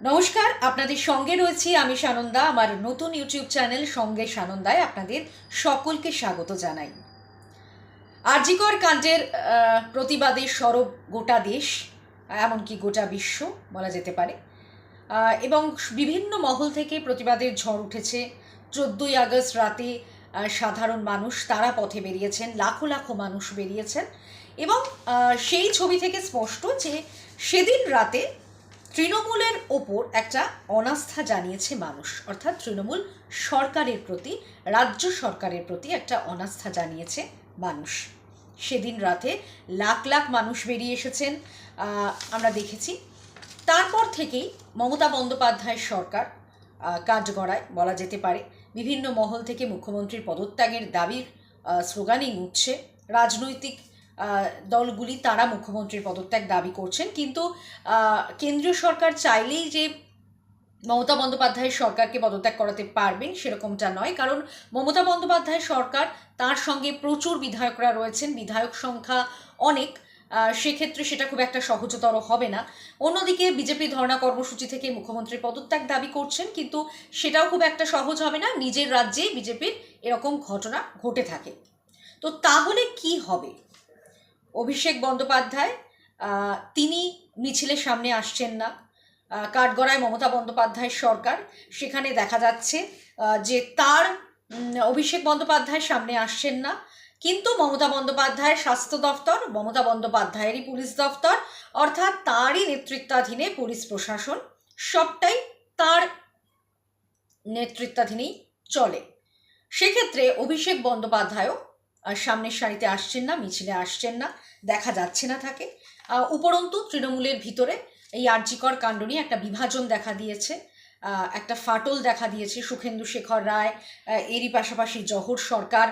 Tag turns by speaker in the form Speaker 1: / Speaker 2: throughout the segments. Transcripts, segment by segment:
Speaker 1: নমস্কার, আপনাদের সঙ্গে রয়েছি আমি সানন্দা। আমার নতুন ইউটিউব চ্যানেল সঙ্গে সানন্দায় আপনাদের সকলকে স্বাগত জানাই। আরজিকর কাণ্ডের প্রতিবাদে সরব গোটা দেশ, এমনকি গোটা বিশ্ব বলা যেতে পারে। এবং বিভিন্ন মহল থেকে প্রতিবাদের ঝড় উঠেছে। চোদ্দোই আগস্ট রাতে সাধারণ মানুষ তারা পথে বেরিয়েছেন, লাখো লাখো মানুষ বেরিয়েছেন। এবং সেই ছবি থেকে স্পষ্ট যে সেদিন রাতে তৃণমূলের ওপর একটা অনাস্থা জানিয়েছে মানুষ। অর্থাৎ তৃণমূল সরকারের প্রতি রাজ্য সরকারের প্রতি একটা অনাস্থা জানিয়েছে মানুষ। সেদিন রাতে লাখ লাখ মানুষ বেরিয়ে এসেছেন। আমরা দেখেছি। তারপর থেকেই মমতা বন্দ্যোপাধ্যায়ের সরকার আহ, কাঠগড়ায় বলা যেতে পারে বিভিন্ন মহল থেকে মুখ্যমন্ত্রীর পদত্যাগের দাবির স্লোগানিং উঠছে। রাজনৈতিক দলগুলি তারা মুখ্যমন্ত্রীর পদত্যাগ দাবি করছেন। কিন্তু কেন্দ্রীয় সরকার চাইলেই যে মমতা বন্দ্যোপাধ্যায়ের সরকারকে পদত্যাগ করাতে পারবেন সেরকমটা নয়। কারণ, মমতা বন্দ্যোপাধ্যায়ের সরকার, তার সঙ্গে প্রচুর বিধায়করা রয়েছেন, বিধায়ক সংখ্যা অনেক সেক্ষেত্রে সেটা খুব একটা সহজতর হবে না। অন্যদিকে বিজেপি ধর্ণা কর্মসূচি থেকে মুখ্যমন্ত্রীর পদত্যাগ দাবি করছেন, কিন্তু সেটাও খুব একটা সহজ হবে না। নিজের রাজ্যেই বিজেপির এরকম ঘটনা ঘটে থাকে। তো তাহলে কি হবে? অভিষেক বন্দ্যোপাধ্যায় তিনি মিছিলের সামনে আসছেন না। কাঠগড়ায় মমতা বন্দ্যোপাধ্যায়ের সরকার। সেখানে দেখা যাচ্ছে যে তার অভিষেক বন্দ্যোপাধ্যায় সামনে আসছেন না। কিন্তু মমতা বন্দ্যোপাধ্যায়ের স্বাস্থ্য দফতর, মমতা বন্দ্যোপাধ্যায়েরই পুলিশ দফতর, অর্থাৎ তারই নেতৃত্বাধীনে পুলিশ প্রশাসন, সবটাই তার নেতৃত্বাধীনেই চলে। সেক্ষেত্রে অভিষেক বন্দ্যোপাধ্যায়ও সামনের সারিতে আসছেন না, মিছিলে আসছেন না, দেখা যাচ্ছে না থাকে উপরন্তু তৃণমূলের ভিতরে এই আর্যিকর কাণ্ড নিয়ে একটা বিভাজন দেখা দিয়েছে একটা ফাটল দেখা দিয়েছে সুখেন্দু শেখর রায় এরই পাশাপাশি জহর সরকার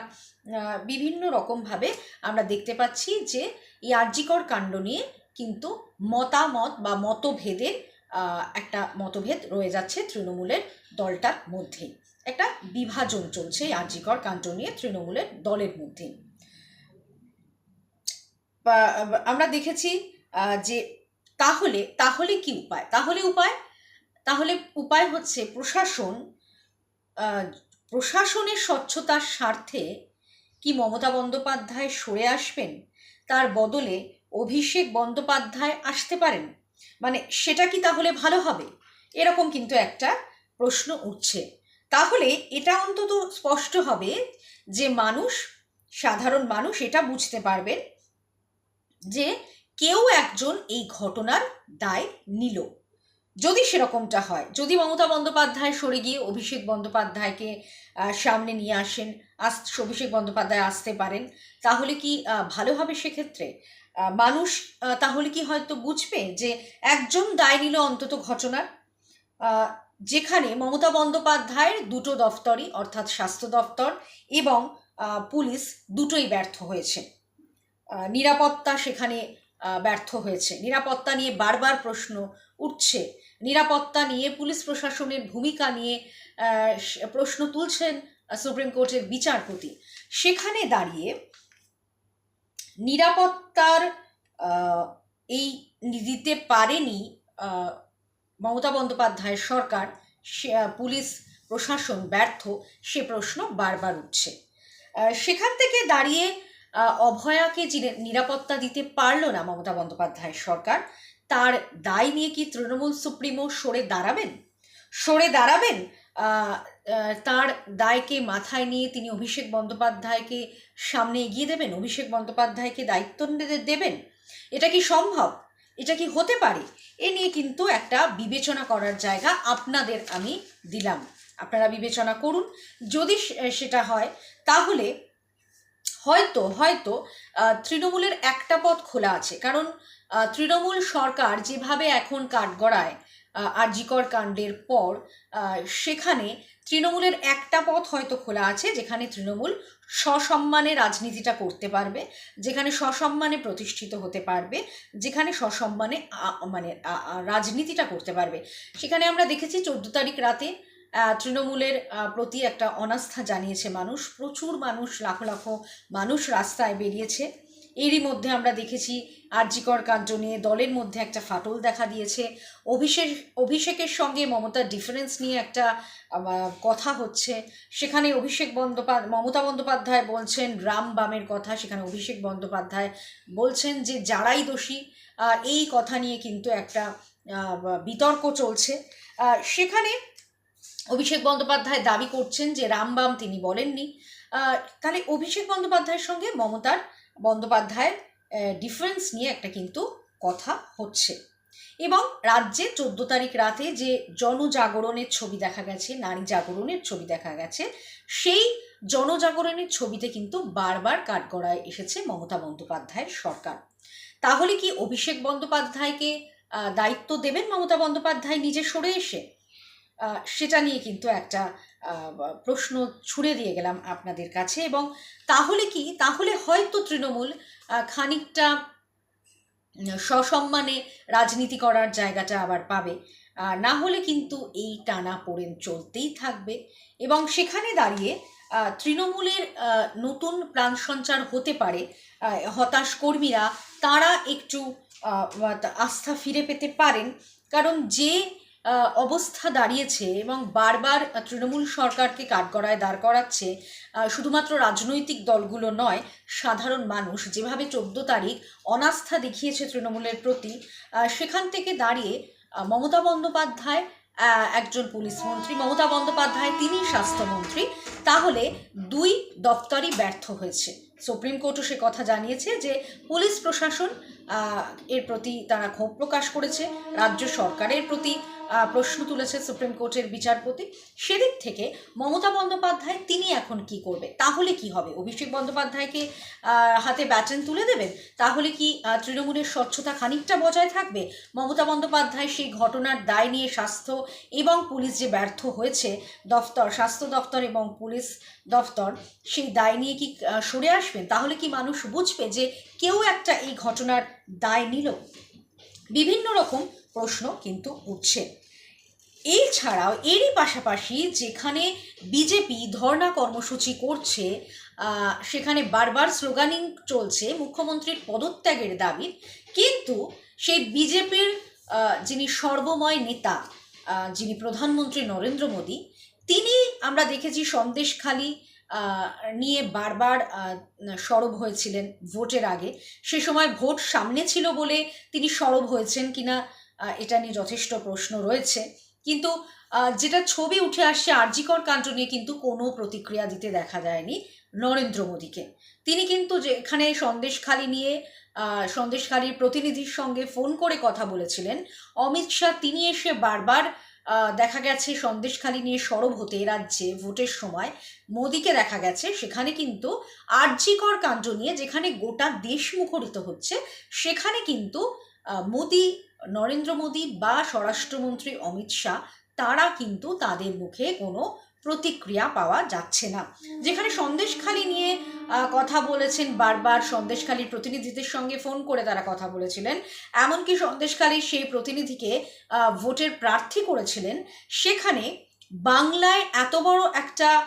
Speaker 1: বিভিন্ন রকমভাবে আমরা দেখতে পাচ্ছি যে এই আর্যিকর কাণ্ড নিয়ে কিন্তু মতামত বা মতভেদের একটা মতভেদ রয়ে যাচ্ছে তৃণমূলের দলটার মধ্যেই। একটা বিভাজন চলছে এই আর্যিকর তৃণমূলের দলের মধ্যে। আমরা দেখেছি যে তাহলে তাহলে কি উপায়? তাহলে উপায় তাহলে উপায় হচ্ছে প্রশাসন প্রশাসনের স্বচ্ছতার স্বার্থে কি মমতা বন্দ্যোপাধ্যায় সরে আসবেন? তার বদলে অভিষেক বন্দ্যোপাধ্যায় আসতে পারেন? মানে সেটা কি তাহলে ভালো হবে? এরকম কিন্তু একটা প্রশ্ন উঠছে। তাহলে এটা অন্তত স্পষ্ট হবে যে মানুষ, সাধারণ মানুষ এটা বুঝতে পারবেন যে কেউ একজন এই ঘটনার দায় নিল। যদি সেরকমটা হয়, যদি মমতা বন্দ্যোপাধ্যায় সরে গিয়ে অভিষেক বন্দ্যোপাধ্যায়কে সামনে নিয়ে আসেন, আস, অভিষেক বন্দ্যোপাধ্যায় আসতে পারেন, তাহলে কি ভালো হবে সেক্ষেত্রে? মানুষ তাহলে কি হয়তো বুঝবে যে একজন দায় নিল অন্তত ঘটনার? যেখানে মমতা বন্দ্যোপাধ্যায়ের দুটো দফতরই, অর্থাৎ স্বাস্থ্য দফতর এবং পুলিশ দুটোই ব্যর্থ হয়েছে। নিরাপত্তা সেখানে ব্যর্থ হয়েছে। নিরাপত্তা নিয়ে বারবার প্রশ্ন উঠছে। নিরাপত্তা নিয়ে পুলিশ প্রশাসনের ভূমিকা নিয়ে প্রশ্ন তুলছেন সুপ্রিম কোর্টের বিচারপতি। সেখানে দাঁড়িয়ে নিরাপত্তার এই দিতে পারেনি মমতা বন্দ্যোপাধ্যায়ের সরকার পুলিশ, প্রশাসন ব্যর্থ, সে প্রশ্ন বারবার উঠছে। সেখান থেকে দাঁড়িয়ে অভয়াকে নিরাপত্তা দিতে পারল না মমতা বন্দ্যোপাধ্যায়ের সরকার, তার দায় নিয়ে কি তৃণমূল সুপ্রিমো সরে দাঁড়াবেন? সরে দাঁড়াবেন? তার দায়কে মাথায় নিয়ে তিনি অভিষেক বন্দ্যোপাধ্যায়কে সামনে এগিয়ে দেবেন? অভিষেক বন্দ্যোপাধ্যায়কে দায়িত্ব দেবেন? এটা কি সম্ভব? এটা কি হতে পারে? এ নিয়ে কিন্তু একটা বিবেচনা করার জায়গা আপনাদের আমি দিলাম। আপনারা বিবেচনা করুন। যদি সেটা হয়, তাহলে হয়তো হয়তো তৃণমূলের একটা পথ খোলা আছে। কারণ তৃণমূল সরকার যেভাবে এখন কাঠগড়ায় আরজিকর কাণ্ডের পর সেখানে তৃণমূলের একটা পথ হয়তো খোলা আছে, যেখানে তৃণমূল সসম্মানে রাজনীতিটা করতে পারবে, যেখানে সসম্মানে প্রতিষ্ঠিত হতে পারবে, যেখানে সসম্মানে মানে রাজনীতিটা করতে পারবে। সেখানে আমরা দেখেছি চোদ্দ তারিখ রাতে তৃণমূলের প্রতি একটা অনাস্থা জানিয়েছে মানুষ। প্রচুর মানুষ, লাখো লাখো মানুষ রাস্তায় বেরিয়েছে। এরই মধ্যে আমরা দেখেছি আরজিকর কাণ্ড নিয়ে দলের মধ্যে একটা ফাটল দেখা দিয়েছে। অভিষেক, অভিষেকের সঙ্গে মমতার ডিফারেন্স নিয়ে একটা কথা হচ্ছে। সেখানে অভিষেক বন্দ্যোপাধ্যায় মমতা বন্দ্যোপাধ্যায় বলছেন রাম বামের কথা। সেখানে অভিষেক বন্দ্যোপাধ্যায় বলছেন যে যারাই দোষী এই কথা নিয়ে কিন্তু একটা বিতর্ক চলছে। সেখানে অভিষেক বন্দ্যোপাধ্যায় দাবি করছেন যে রামবাম তিনি বলেননি। তাহলে অভিষেক বন্দ্যোপাধ্যায়ের সঙ্গে মমতার বন্দ্যোপাধ্যায়ের ডিফারেন্স নিয়ে একটা কিন্তু কথা হচ্ছে। এবং রাজ্যে চোদ্দ তারিখ রাতে যে জনজাগরণের ছবি দেখা গেছে, নারী জাগরণের ছবি দেখা গেছে, সেই জনজাগরণের ছবিতে কিন্তু বারবার কাঠগড়ায় এসেছে মমতা বন্দ্যোপাধ্যায়ের সরকার। তাহলে কি অভিষেক বন্দ্যোপাধ্যায়কে দায়িত্ব দেবেন মমতা বন্দ্যোপাধ্যায় নিজে সরে এসে? সেটা নিয়ে কিন্তু একটা প্রশ্ন ছুড়ে দিয়ে গেলাম আপনাদের কাছে এবং তাহলে কি? তাহলে হয়তো তৃণমূল খানিকটা সসম্মানে রাজনীতি করার জায়গাটা আবার পাবে। না হলে কিন্তু এই টানা পোড়েন চলতেই থাকবে এবং সেখানে দাঁড়িয়ে তৃণমূলের নতুন প্রাণ সঞ্চার হতে পারে হতাশ কর্মীরা, তারা একটু আস্থা ফিরে পেতে পারেন। কারণ যে অবস্থা দাঁড়িয়েছে এবং বারবার তৃণমূল সরকারকে কাঠগড়ায় দাঁড় করাচ্ছে শুধুমাত্র রাজনৈতিক দলগুলো নয়, সাধারণ মানুষ। যেভাবে চোদ্দ তারিখ অনাস্থা দেখিয়েছে তৃণমূলের প্রতি সেখান থেকে দাঁড়িয়ে মমতা বন্দ্যোপাধ্যায় একজন পুলিশ মন্ত্রী, মমতা বন্দ্যোপাধ্যায় তিনি স্বাস্থ্যমন্ত্রী, তাহলে দুই দপ্তরই ব্যর্থ হয়েছে। সুপ্রিম কোর্টও সে কথা জানিয়েছে যে পুলিশ প্রশাসন এর প্রতি তারা ক্ষোভ প্রকাশ করেছে, রাজ্য সরকারের প্রতি প্রশ্ন তুলেছে সুপ্রিম কোর্টের বিচারপতি। সেদিক থেকে মমতা বন্দ্যোপাধ্যায় তিনি এখন কি করবে? তাহলে কি হবে? অভিষেক বন্দ্যোপাধ্যায়কে হাতে ব্যাটন তুলে দেবেন? তাহলে কি তৃণমূলের স্বচ্ছতা খানিকটা বজায় থাকবে? মমতা বন্দ্যোপাধ্যায় সেই ঘটনার দায় নিয়ে স্বাস্থ্য এবং পুলিশ যে ব্যর্থ হয়েছে, দফতর, স্বাস্থ্য দফতর এবং পুলিশ দফতর সেই দায় নিয়ে কি সরে আসবেন? তাহলে কি মানুষ বুঝবে যে কেউ একটা এই ঘটনার দায় নিল? বিভিন্ন রকম প্রশ্ন কিন্তু উঠছে। এই ছাড়াও এরই পাশাপাশি যেখানে বিজেপি ধর্ণা কর্মসূচি করছে সেখানে বারবার স্লোগানিং চলছে মুখ্যমন্ত্রীর পদত্যাগের দাবি। কিন্তু সেই বিজেপির যিনি সর্বময় নেতা যিনি প্রধানমন্ত্রী নরেন্দ্র মোদী, তিনি আমরা দেখেছি সন্দেশখালি নিয়ে বারবার সরব হয়েছিলেন ভোটের আগে। সে সময় ভোট সামনে ছিল বলে তিনি সরব হয়েছেন কিনা এটা নিয়ে যথেষ্ট প্রশ্ন রয়েছে। কিন্তু যেটা ছবি উঠে আসছে আরজিকর কাণ্ড নিয়ে কিন্তু কোনো প্রতিক্রিয়া দিতে দেখা যায়নি নরেন্দ্র মোদীকে। তিনি কিন্তু যেখানে সন্দেশখালি নিয়ে সন্দেশখালির প্রতিনিধির সঙ্গে ফোন করে কথা বলেছিলেন। অমিত শাহ, তিনি এসে বারবার দেখা গেছে সন্দেশখালি নিয়ে সরব হতে রাজ্যে ভোটের সময়। মোদীকে দেখা গেছে, সেখানে কিন্তু আরজিকর কাণ্ড নিয়ে যেখানে গোটা দেশ মুখরিত হচ্ছে, সেখানে কিন্তু মোদী নরেন্দ্র মোদী বা স্বরাষ্ট্রমন্ত্রী অমিত শাহ, তারা কিন্তু তাদের মুখে কোনো প্রতিক্রিয়া পাওয়া যাচ্ছে না। যেখানে সন্দেশখালি নিয়ে কথা বলেছেন, বারবার সন্দেশখালির প্রতিনিধিদের সঙ্গে ফোন করে তারা কথা বলেছিলেন। এমনকি সন্দেশখালির সেই প্রতিনিধিকে ভোটের প্রার্থী করেছিলেন। সেখানে বাংলায় এত বড় একটা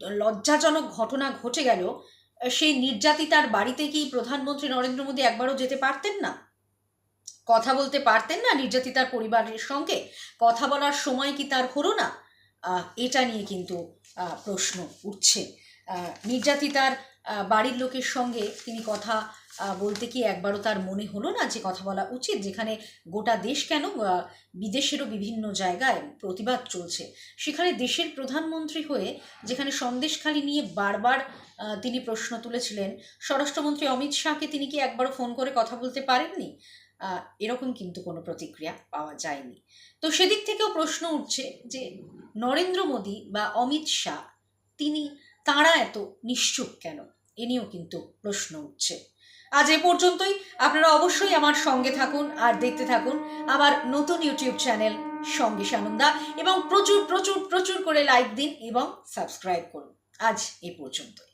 Speaker 1: লজ্জাজনক ঘটনা ঘটে গেল, সেই নির্যাতিতার বাড়িতে কি প্রধানমন্ত্রী নরেন্দ্র মোদী একবারও যেতে পারতেন না? কথা বলতে পারতেন না নির্যাতিতার পরিবারের সঙ্গে। কথা বলার সময় কি তার হলো না? এটা নিয়ে কিন্তু প্রশ্ন উঠছে। নির্যাতিতার বাড়ির লোকের সঙ্গে তিনি কথা বলতে কি একবারও তার মনে হলো না যে কথা বলা উচিত? যেখানে গোটা দেশ কেন বিদেশেরও বিভিন্ন জায়গায় প্রতিবাদ চলছে। সেখানে দেশের প্রধানমন্ত্রী হয়ে, যেখানে সন্দেশখালি নিয়ে বারবার তিনি প্রশ্ন তুলেছিলেন, স্বরাষ্ট্রমন্ত্রী অমিত শাহকে তিনি কি একবারও ফোন করে কথা বলতে পারেননি? এরকম কিন্তু কোনো প্রতিক্রিয়া পাওয়া যায়নি। তো সেদিক থেকেও প্রশ্ন উঠছে যে, নরেন্দ্র মোদী বা অমিত শাহ, তিনি তাঁরা এত নিশ্চুপ কেন? এ নিয়েও কিন্তু প্রশ্ন উঠছে। আজ এ পর্যন্তই। আপনারা অবশ্যই আমার সঙ্গে থাকুন আর দেখতে থাকুন আমার নতুন ইউটিউব চ্যানেল সঙ্গে সানন্দা এবং প্রচুর প্রচুর প্রচুর করে লাইক দিন এবং সাবস্ক্রাইব করুন। আজ এ পর্যন্তই।